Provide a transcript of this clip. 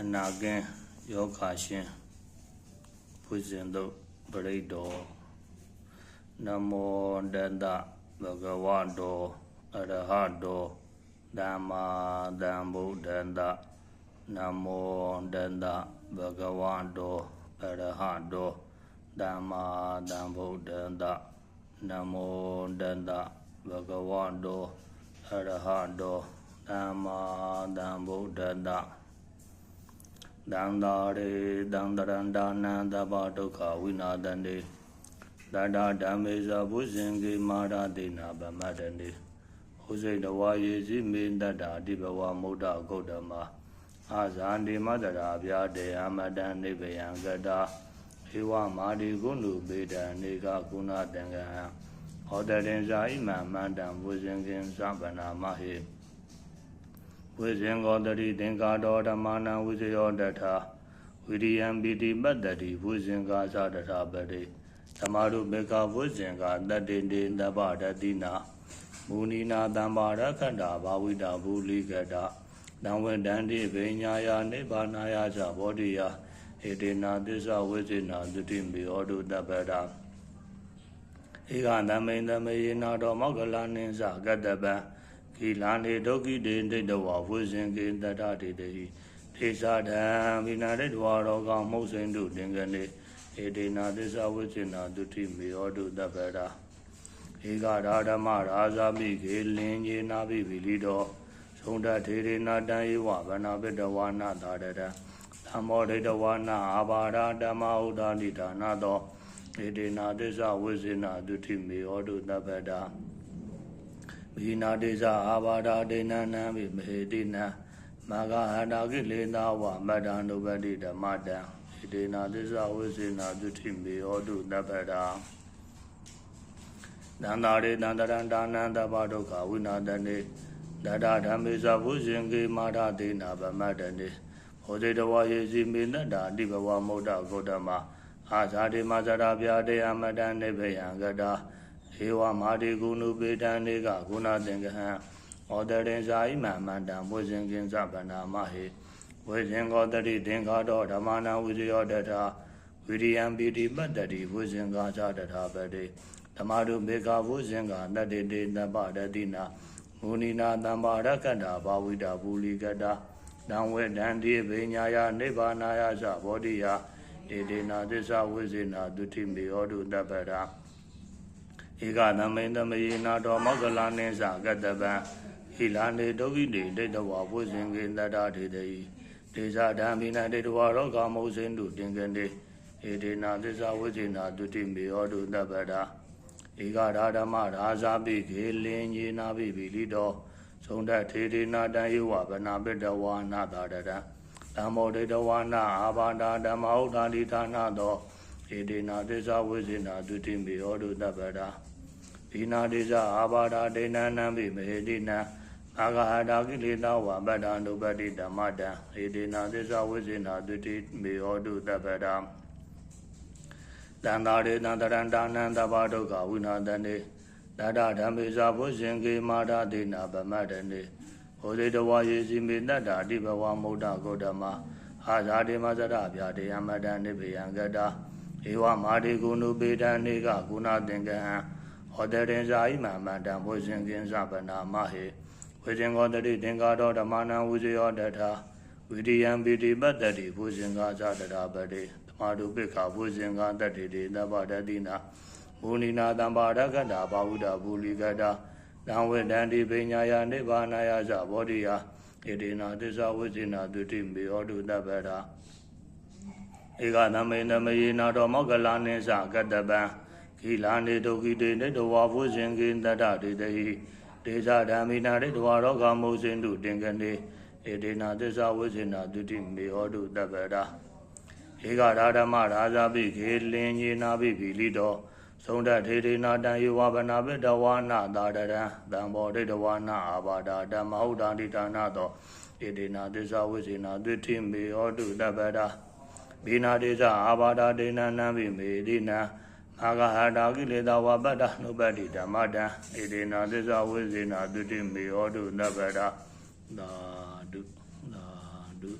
အနာကင်းယောဂါရှင်ဖွဇင်တို့ပရိတ်တော်နမောတတဘဂဝတောအရဟတောဓမ္မာသံဗုဒ္ဓတနမောတတဘဂဝတောအရဟတောဓမ္မာသံဗုဒ္ဓတနမောတတဘဂဝတောအရဟတောဓမ္မာသံဗုဒ္ဓတ တံသာရေတံတရန္တာနံသဗ္ဗဒုက္ခဝိနာတန္တိတတဓမ္မေဇဘုဇင်ကေမာရတိနာဗမတ္တနိဟောစိတဝါယေစီမေတ္တာအတိဘဝမုဒ္ဒဂௌတမအာဇာတိမတရာဗျာတေအမတံနိဗ္ဗယံကတာဧဝမာတိကုဏုပေတံနေကကုဏတံကံဟောတရင်ဇာဣမံမန္တံဘုဇင်ကင်သဗ္ဗနာမဟိ ဝိဇင်ကောတတိသင်္ကာတော်ဓမ္မာနံဝိဇယောတထာဝိရိယံပိတိပတ္တတိဝိဇင်ကာသတထာပတိဓမ္မရုဘေကဝိဇင်ကာတတ္တိတေတပ္ပတတိနာမူနီနာတံပါရခန္တာဘာဝိတာဘူလိကတာတံဝေတန္တိဘေညာယာနိဗ္ဗာနာယသဘောဓိယဧတေနာသစ္စာဝိဇိနာသတိမေဟောတုတပ္ပတာဧကသမိန်သမေယနာတော်မောကလနိသကတ္တပံ ကိလာနေဒုက္ခိတေဒိဋ္ဌဝဝိဇင်ကေတတတေတိဒေသဒံမိနာတေတဝရောကမုတ်စိန်တုတင်ကနေဧတေနာသစ္စာဝိဇ္ဇနာဒုတိမေဟောတုတပ္ပရာဧကရာဓမ္မရာဇာမိကေလင်ကြီးနာပိပိလိတောသုံးတထေရေနာတံဧဝဗနာပိတဝါနာသာတတံသမောဒိတဝါနာအာဘာရဓမ္မဥဒ္ဒာနိဒါနာသောဧတေနာသစ္စာဝိဇ္ဇနာဒုတိမေဟောတုတပ္ပရာ မိနာတေဇအာဘာဒဒိဏနံမိမဟေတိနံမဂဟတာကိလေသာဝမတ္တနုပတိဓမ္မတံဣတေနာသစ္စာဝိစေနာဒုတိမေဟောတုတပ္ပတာနန္တာရေတန္တရံဒါနံတပ္ပဒုက္ခဝိနာတနေတတဓမ္မေဇဘုဇင်ကေမာရတေနာဗမတ္တနေဟောဇေတဝါယေစီမေနတ္တာအတိဘဝမုဒ္ဒဂௌတမအာဇာတိမဇရာဗျာတေအမတံနေဗယံကတာ ဧဝမာတိကုဏုပေတံနေကဂုဏသင်္ကဟံဩတရင်ဇာဣမံမန္တံဝိဇင်ကင်္စဗနာမဟေဝိဇင်ကောတတိသင်္ဃာတော်ဓမ္မနာဝိဇယောတထာဝိရိယံပိတိပတ္တတိဝိဇင်ကာသတထာပတိဓမ္မတုဘေကဝိဇင်ကာတတ္တိတေတပ္ပတတိနာမုနိနာတမ္ပါရကတ္တာဘာဝိတာဘူလီကတ္တာတံဝေတံတိဗေညာယနိဗ္ဗာနာယသဘောဓိယဧတေနာသစ္စာဝိဇေနာဒုတိမေဟောတုတပ္ပရာ ဧကသမိန်သမယေနာတော်မောကလနိသကတ္တပံဟိလာနေဒုက္ခိတေဒိဋ္ဌဝဝုဇင်ကေတတ္တထေတိဒေဇဓမ္မိနတေတဝရောဂမုဇင်တုတင်ကနေဧတေနာသစ္စာဝိဇေနာဒုတိမေဟောတုတပ္ပတာဧကရာဓမ္မရာဇာပိခေလင်ညေနာပိပိလိတောသုံတထေတေနာတံယေဝဗနာပိတဝါနာတာတတံဓမ္မောဒိဋ္ဌဝါနာအာဘာဒဓမ္မဥဒ္ဒါတိဌာနာသော ဧတေနာသစ္စာဝိဇေနာဒုတိမေဟောတုတပ္ပတာဒီနာတိဇအာဘာဒဒိဏနံပိမဟေတိနံအာဂဟတာကိလေသာဝဗတ္တံဒုပတိဓမ္မတံဧတေနာသစ္စာဝိဇေနာဒုတိမေဟောတုတပ္ပတံတန္တာရေတန္တရန္တာနံတဘာဒုက္ခဝိနာတနေတတဓမ္မေဇာဘုဇင်ကေမာရတိနာဗမတနေဟောဇေတဝါယေစီမေတ္တာအတိဘဝမုဒ္ဒဂௌတမအာဇာတိမဇရဗျာတေယမတံနိဗ္ဗယံကတာ ဧဝမာတိကုဏုပေတံနေကကုဏသင်္ကဟံဟောတရင်ဇာဣမံမန္တံဝိဇင်ကင်္စဗနာမဟေဝိဇင်ကောတတိသင်္ကာတော်ဓမ္မနံဝိဇယောတထာဝိရိယံပိတိပတ္တတိဝိဇင်ကာသတရာပတိဓမ္မတုပိခဝိဇင်ကာတတ္တိတေသဗ္ဗတတိနာမုနိနာတံပါရကတာဘာဝုဒဘူလိကတာတံဝေတံတိပညာယနိဗ္ဗာနယသဘောဓိယဣတိနာသစ္စာဝိဇိနာဒုတိမေဟောတုတပ္ပရာ ဧကသမေနမယေနာတော်မောကလနိသကတ္တပံကိလာနေဒုက္ခိတေနေတဝါဘုဇင်ကိတတတေတဟိဒေဇဓမ္မိနာတေတဝါရောဂမုဇင်တုတင်ကနေဧတေနာသစ္စာဝိဇေနာဒုတိမေဟောတုတပ္ပရာဧကရာဓမ္မရာဇာပိခေလင်ညေနာပိပိလိတောသုံးတထေတေနာတံယေဝဗနာပိတဝါနာသာတရံတံဘောတေတဝါနာအာဘာဒဓမ္မဟုဒန္တိဌာနသောဧတေနာသစ္စာဝိဇေနာဒုတိမေဟောတုတပ္ပရာ ဘိနာတေဇအာဘာဒဒေနနံပိမေတိနံအာဂဟာတာကိလေသာဝပတ္တနုပတ္တိဓမ္မတံဣတိနာသစ္စာဝိဇေနာတုတိမေဟောတုနဗ္ဗတာသာဓုသာဓု